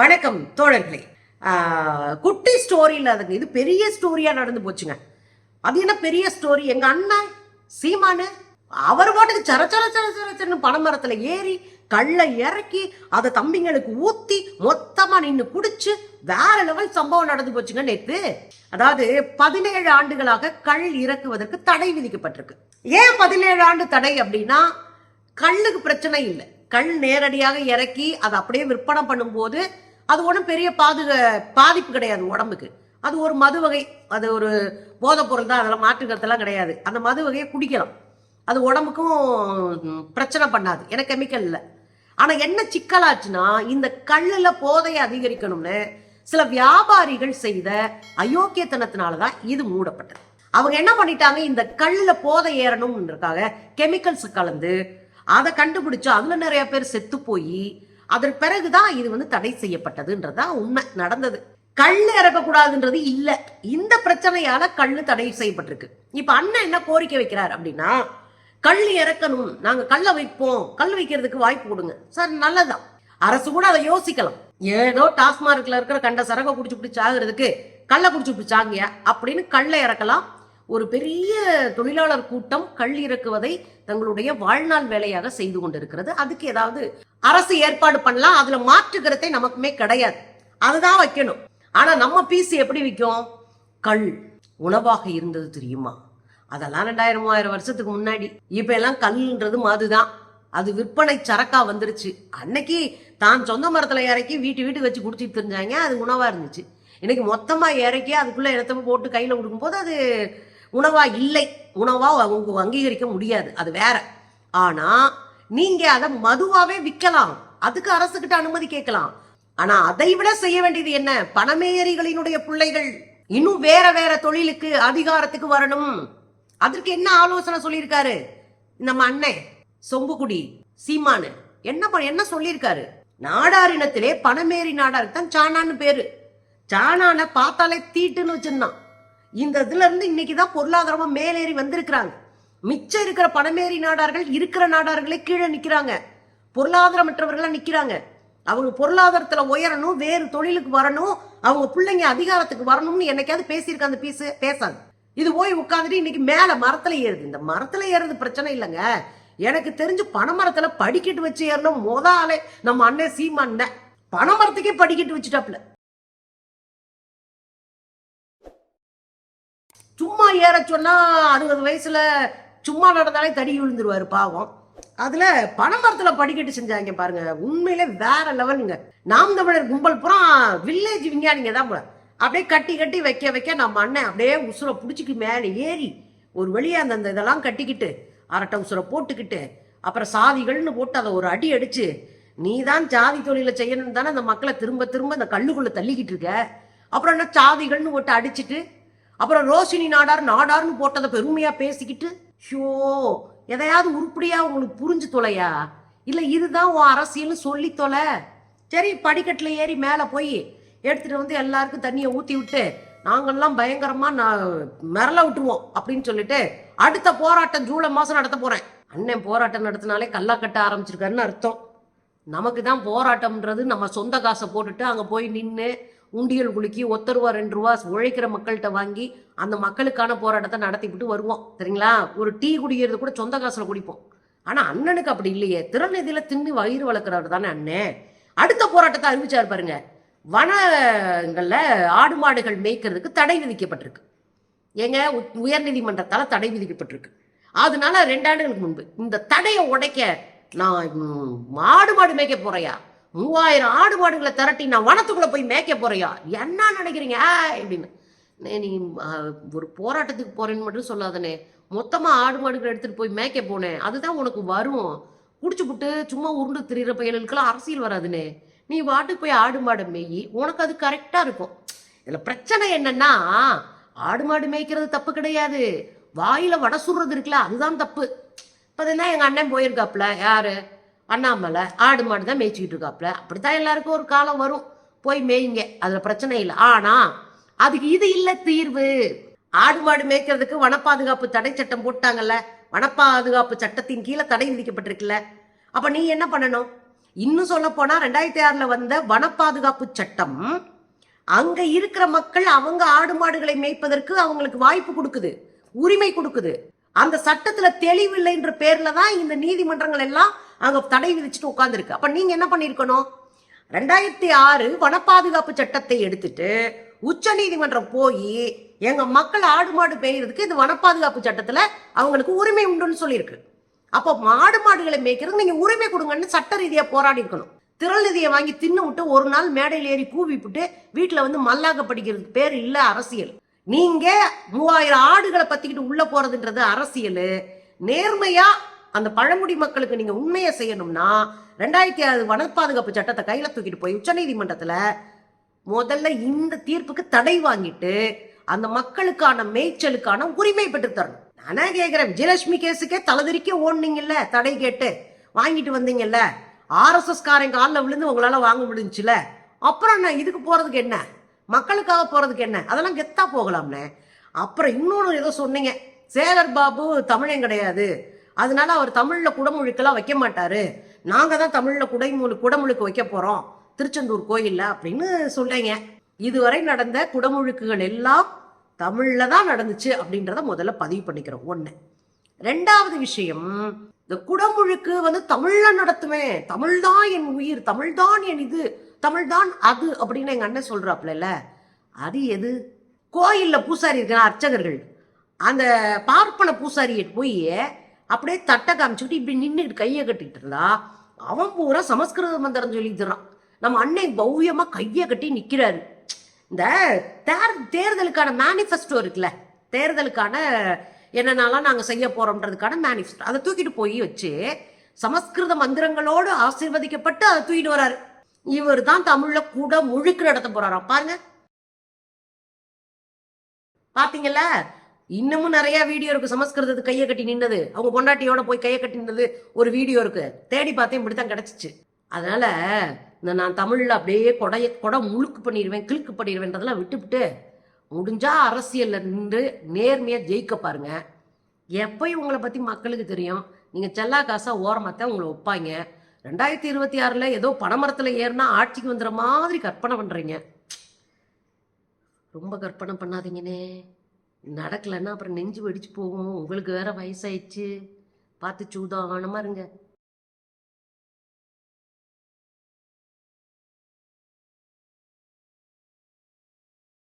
வணக்கம் தோழர்களே. குட்டி ஸ்டோரியில் அதுங்க இது பெரிய ஸ்டோரியாக நடந்து போச்சுங்க. அது என்ன பெரிய ஸ்டோரி எங்கள் அண்ணன் சீமானு அவர் பாட்டுக்கு சர சர சர சரச்சரன்னு சரன்னு ஏறி கல்லை இறக்கி அதை தம்பிங்களுக்கு ஊற்றி மொத்தமாக நின்று குடிச்சு வேற லெவல் சம்பவம் நடந்து போச்சுங்க நேற்று அதாவது பதினேழு ஆண்டுகளாக கள் இறக்குவதற்கு தடை விதிக்கப்பட்டிருக்கு. ஏன் பதினேழு ஆண்டு தடை அப்படின்னா கல்லுக்கு பிரச்சனை இல்லை. கல் நேரடியாக இறக்கி அதை அப்படியே விற்பனை பண்ணும்போது அது ஒன்றும் பெரிய பாதுக பாதிப்பு கிடையாது உடம்புக்கு. அது ஒரு மது வகை அது ஒரு போதைப் பொருள் தான் அதெல்லாம் மாற்றுக்கிறதுலாம் கிடையாது. அந்த மது வகையை குடிக்கலாம். அது உடம்புக்கும் பிரச்சனை பண்ணாது. ஏன்னா கெமிக்கல் இல்லை. ஆனால் என்ன சிக்கலாச்சுன்னா இந்த கல்லில் போதையை அதிகரிக்கணும்னு சில வியாபாரிகள் செய்த அயோக்கியத்தனத்தினால தான் இது மூடப்பட்டது. அவங்க என்ன பண்ணிட்டாங்க இந்த கல்லில் போதை ஏறணும்ன்றதுக்காக கெமிக்கல்ஸ் கலந்து அதை கண்டுபிடிச்சு அதில் நிறைய பேர் செத்து போய் அதன் பிறகுதான் இது வந்து தடை செய்யப்பட்டதுன்றதுதான் உண்மை. நடந்தது. கல் இறக்கக்கூடாதுன்றது இல்ல. இந்த பிரச்சனையால கல் தடை செய்யப்பட்டிருக்கு. இப்ப அண்ணன் என்ன கோரிக்கை வைக்கிறார் அப்படின்னா கல் இறக்கணும். நாங்க கல்லை வைப்போம். கல் வைக்கிறதுக்கு வாய்ப்பு கொடுங்க. சார் நல்லதான் அரசு கூட அதை யோசிக்கலாம். ஏதோ டாஸ்மார்க்ல இருக்கிற கண்ட சரக குடிச்சு பிடிச்சாகிறதுக்கு கல்லை குடிச்சு பிடிச்சாங்கயா அப்படின்னு கல்லை இறக்கலாம். ஒரு பெரிய தொழிலாளர் கூட்டம் கல் இறக்குவதை தங்களுடைய வாழ்நாள் வேலையாக செய்து கொண்டிருக்கிறது. அதுக்கு ஏதாவது அரசு ஏற்பாடு பண்ணலாம். அதுல மாற்றுக்கிறதே நமக்குமே கிடையாது. அதுதான் வைக்கணும். ஆனா நம்ம பீஸ் எப்படி விற்கும்? கல் உணவாக இருந்தது தெரியுமா? அதெல்லாம் ரெண்டாயிரம் மூவாயிரம் வருஷத்துக்கு முன்னாடி. இப்ப எல்லாம் கல்ன்றது மாதுதான் அது விற்பனை சரக்கா வந்துருச்சு. அன்னைக்கு தான் சொந்த மரத்துல இறக்கி வீட்டு வீட்டுக்கு வச்சு குடிச்சிட்டு தெரிஞ்சாங்க அது உணவா இருந்துச்சு. இன்னைக்கு மொத்தமா இறக்கி அதுக்குள்ள இடத்த போட்டு கையில கொடுக்கும்போது அது உணவா இல்லை. உணவா அவங்க அங்கீகரிக்க முடியாது. அது வேற. ஆனா நீங்க அதை மதுவாவே விற்கலாம். அதுக்கு அரசுகிட்ட அனுமதி கேட்கலாம். ஆனா அதை விட செய்ய வேண்டியது என்ன? பணமேயரிகளினுடைய பிள்ளைகள். இன்னும் வேற வேற தொழிலுக்கு அதிகாரத்துக்கு வரணும். அதற்கு என்ன ஆலோசனை சொல்லியிருக்காரு? நம்ம அண்ணன் சொம்புக்குடி சீமானு. என்ன பண்ண என்ன சொல்லியிருக்காரு? நாடார் இனத்திலே பணமேறி நாடாருக்கு தான் சாணான்னு பேரு. சாணான பார்த்தாலே தீட்டுன்னு வச்சிருந்தான். இந்த இதுல இருந்து இன்னைக்கு தான் பொருளாதாரமா மேலேறி வந்திருக்கிறாங்க. மிச்சம் இருக்கிற பணமேறி நாடார்கள் இருக்கிற நாடார்களே கீழே நிக்கிறாங்க. பொருளாதாரமற்றவர்களாக நிக்கிறாங்க. அவங்க பொருளாதாரத்துல உயரணும் வேறு தொழிலுக்கு வரணும் அவங்க பிள்ளைங்க அதிகாரத்துக்கு வரணும்னு என்னைக்காவது பேசியிருக்க அந்த பீஸ் பேசாது. இது போய் உட்காந்துட்டு இன்னைக்கு மேல மரத்துல ஏறுது. இந்த மரத்துல ஏறுறது பிரச்சனை இல்லைங்க. எனக்கு தெரிஞ்சு பனைமரத்துல படிக்கட்டு வச்சு ஏறணும். மொத ஆளே நம்ம அண்ணன் சீமான் பனைமரத்துக்கே படிக்கட்டு வச்சுட்டாப்ல சும்மா ஏற சொன்னால் அறுபது வயசில் சும்மா நடந்தாலே தடி விழுந்துருவார் பாவம். அதில் பனை மரத்தில் படிக்கட்டு செஞ்சாங்க பாருங்க. உண்மையிலே வேற லெவலுங்க. நாம் தமிழர் கும்பல் புறம் வில்லேஜ் விஞ்ஞானிங்க தான் போல. அப்படியே கட்டி கட்டி வைக்க வைக்க நம்ம அண்ணன் அப்படியே உசுரை பிடிச்சிக்கு மேலே ஏறி ஒரு வழியா அந்த அந்த இதெல்லாம் கட்டிக்கிட்டு அரட்டை உசுரை போட்டுக்கிட்டு அப்புறம் சாதிகள்னு போட்டு அதை ஒரு அடி அடித்து நீ தான் ஜாதி தொழிலை செய்யணும்னு தானே அந்த மக்களை திரும்ப திரும்ப அந்த கல்லுக்குள்ளே தள்ளிக்கிட்டு இருக்க? அப்புறம் என்ன சாதிகள்னு போட்டு அடிச்சிட்டு அப்புறம் ரோஷினி நாடார் நாடார்னு போட்டதை பெருமையா பேசிக்கிட்டு ஷோ எதையாவது உருப்படியா உங்களுக்கு புரிஞ்சு தொலையா? இல்ல இதுதான் உன் அரசியல்னு சொல்லி தொலை. சரி படிக்கட்டுல ஏறி மேல போய் எடுத்துட்டு வந்து எல்லாருக்கும் தண்ணியை ஊத்தி விட்டு நாங்கள்லாம் பயங்கரமா நான் மிரள விட்டுருவோம் அப்படின்னு சொல்லிட்டு அடுத்த போராட்டம் ஜூலை மாசம் நடத்த போறேன். அண்ணன் போராட்டம் நடத்தினாலே கல்லா கட்ட ஆரம்பிச்சிருக்காருன்னு அர்த்தம். நமக்கு தான் போராட்டம்ன்றது நம்ம சொந்த காசை போட்டுட்டு அங்கே போய் நின்று உண்டியல் குலுக்கி ஒத்த ரூபா ரெண்டு ரூபா உழைக்கிற மக்கள்கிட்ட வாங்கி அந்த மக்களுக்கான போராட்டத்தை நடத்திவிட்டு வருவோம். சரிங்களா? ஒரு டீ குடிக்கிறது கூட சொந்த காசில் குடிப்போம். ஆனால் அண்ணனுக்கு அப்படி இல்லையே. திறநிதியில் தின்னு வயிறு வளர்க்குறவர் தானே அண்ணன் அடுத்த போராட்டத்தை அறிவிச்சார் பாருங்க. வனங்களில் ஆடு மாடுகள் மேய்க்கிறதுக்கு தடை விதிக்கப்பட்டிருக்கு. ஏங்க? உயர்நீதிமன்றத்தால் தடை விதிக்கப்பட்டிருக்கு. அதனால ரெண்டாண்டுகளுக்கு முன்பு இந்த தடையை உடைக்க நான் மாடு ஆடு மாடு மேய்க்க போறையா? மூவாயிரம் ஆடு மாடுகளை திரட்டி நான் வனத்துக்குள்ள போய் மேய்க்க போறியா? என்ன நினைக்கிறீங்க? ஆய் அப்படின்னு. நீ ஒரு போராட்டத்துக்கு போறேன்னு மட்டும் சொல்லாதனே. மொத்தமா ஆடு மாடுகளை எடுத்துட்டு போய் மேய்க்க போனேன் அதுதான் உனக்கு வரும். குடிச்சு புட்டு சும்மா உருண்டு திரியிற பயலுக்கெல்லாம் அரசியல் வராதுனே. நீ வாட்டுக்கு போய் ஆடு மாடு மேயி உனக்கு அது கரெக்டா இருக்கும். இதுல பிரச்சனை என்னன்னா ஆடு மாடு மேய்க்கிறது தப்பு கிடையாது. வாயில வடை சுடுறது இருக்குல்ல அதுதான் தப்பு. இப்போ தான் எங்கள் அண்ணன் போயிருக்காப்ல யாரு? அண்ணாமலை ஆடு மாடு தான் மேய்ச்சிக்கிட்டு இருக்காப்ல அப்படித்தான் எல்லாருக்கும் ஒரு காலம் வரும். போய் மேய்ங்க. அதுல பிரச்சனை இல்லை. ஆனா அதுக்கு இது இல்லை தீர்வு. ஆடு மாடு மேய்க்கிறதுக்கு வன பாதுகாப்பு தடை சட்டம் போட்டாங்கல்ல. வன பாதுகாப்பு சட்டத்தின் கீழே தடை விதிக்கப்பட்டிருக்குல்ல. அப்ப நீ என்ன பண்ணணும்? இன்னும் சொல்ல போனா ரெண்டாயிரத்தி ஆறுல வந்த வன பாதுகாப்பு சட்டம் அங்க இருக்கிற மக்கள் அவங்க ஆடு மாடுகளை மேய்ப்பதற்கு அவங்களுக்கு வாய்ப்பு கொடுக்குது. உரிமை கொடுக்குது. அந்த சட்டத்துல தெளிவில்லைன்ற பேர்ல தான் இந்த நீதிமன்றங்கள் எல்லாம் அங்கே தடை விதிச்சுட்டு உட்காந்துருக்கு அப்போ நீங்கள் என்ன பண்ணியிருக்கணும் ரெண்டாயிரத்தி ஆறு வன பாதுகாப்பு சட்டத்தை எடுத்துட்டு உச்ச நீதிமன்றம் போய் எங்க மக்கள் ஆடு மாடு மேய்கிறதுக்கு இந்த வன பாதுகாப்பு சட்டத்துல அவங்களுக்கு உரிமை உண்டுன்னு சொல்லியிருக்கு. அப்போ மாடு மாடுகளை மேய்க்கிறதுக்கு நீங்க உரிமை கொடுங்கன்னு சட்ட ரீதியா போராடி இருக்கணும். திரள் நிதியை வாங்கி தின்னு விட்டு ஒரு நாள் மேடையில் ஏறி கூவி விட்டு வந்து மல்லாக படிக்கிறதுக்கு பேர் இல்லை அரசியல். நீங்க மூவாயிரம் ஆடுகளை பத்திக்கிட்டு உள்ள போறதுன்றது அரசியல். நேர்மையா அந்த பழங்குடி மக்களுக்கு நீங்க உண்மையை செய்யணும்னா ரெண்டாயிரத்தி ஆறு வன பாதுகாப்பு சட்டத்தை கையில தூக்கிட்டு போய் உச்சநீதிமன்றத்துல முதல்ல இந்த தீர்ப்புக்கு தடை வாங்கிட்டு அந்த மக்களுக்கான மேய்ச்சலுக்கான உரிமை பெற்று தரணும். நானே கேக்குறேன் விஜயலட்சுமி கேஸுக்கே தலைதிரிக்க ஓடுனீங்கல்ல தடை கேட்டு. வாங்கிட்டு வந்தீங்கல்ல ஆர்எஸ்எஸ் காரங்க காலில் விழுந்து உங்களால வாங்க முடிஞ்சுல. அப்புறம் என்ன இதுக்கு போறதுக்கு என்ன? மக்களுக்காக போறதுக்கு என்ன? அதெல்லாம் கெத்தா போகலாம்னே அப்புறம் இன்னொன்று ஏதோ சொன்னீங்க சேகர் பாபு தமிழன் கிடையாது. அதனால அவர் தமிழில் குடமுழுக்கெல்லாம் வைக்க மாட்டாரு. நாங்கள் தான் தமிழில் குடைமுழு குடமுழுக்கு வைக்க போகிறோம் திருச்செந்தூர் கோயிலில் அப்படின்னு சொல்கிறீங்க இதுவரை நடந்த குடமுழுக்குகள் எல்லாம் தமிழில் தான் நடந்துச்சு அப்படின்றத முதல்ல பதிவு பண்ணிக்கிறோம். ஒன்று ரெண்டாவது விஷயம் இந்த குடமுழுக்கு வந்து தமிழில் நடத்துவேன் தமிழ் தான் என் உயிர் தமிழ் தான் என் இது தமிழ் தான் அது அப்படின்னு எங்கள் அண்ணன் சொல்றாப்ல அது எது? கோயிலில் பூசாரி இருக்கிற அர்ச்சகர்கள். அந்த பார்ப்பன பூசாரியை போய் அப்படியே தட்டை காமிச்சுக்கிட்டு இப்படி நின்றுட்டு கையை கட்டிட்டு இருந்தா அவன் பூரா சமஸ்கிருத மந்திரம் சொல்லி தரான் நம்ம அண்ணன் பௌவியமாக கையை கட்டி நிற்கிறாரு இந்த தேர் தேர்தலுக்கான மேனிஃபெஸ்டோ இருக்குல்ல தேர்தலுக்கான என்னென்னலாம் நாங்கள் செய்ய போகிறோம்ன்றதுக்கான மேனிஃபெஸ்டோ அதை தூக்கிட்டு போய் வச்சு சமஸ்கிருத மந்திரங்களோடு ஆசீர்வதிக்கப்பட்டு அதை தூக்கிட்டு வராரு. இவர் தான் தமிழ்ல கூட முழுக்க நடத்த போறாராம். பாருங்க. பாத்தீங்களா இன்னமும் நிறைய வீடியோ இருக்கு. சமஸ்கிருதத்து கையை கட்டி நின்னது. அவங்க பொண்டாட்டியோட போய் கையை கட்டி நின்னது ஒரு வீடியோ இருக்கு. தேடி பார்த்தேன் இப்படித்தான் கிடைச்சிச்சு. அதனால இந்த நான் தமிழ்ல அப்படியே கொடைய கொடை முழுக்கு பண்ணிடுவேன் கிழுக்கு பண்ணிடுவேன்றதெல்லாம் விட்டுவிட்டு முடிஞ்சா அரசியல்ல நின்று நேர்மையா ஜெயிக்க பாருங்க. எப்பயும் உங்களை பத்தி மக்களுக்கு தெரியும்? நீங்க செல்லா காசா ஓரமாத்தான் உங்களை வைப்பாங்க ரெண்டாயிரத்தி இருபத்தி ஆறுல ஏதோ பனைமரத்தில் ஏறினா ஆட்சிக்கு வந்துடுற மாதிரி கற்பனை பண்றீங்க. ரொம்ப கற்பனை பண்ணாதீங்கன்னே நடக்கலைன்னா அப்புறம் நெஞ்சு வெடிச்சு போகும். உங்களுக்கு வேற வயசாயிடுச்சு. பார்த்து சூதானமா இருங்க.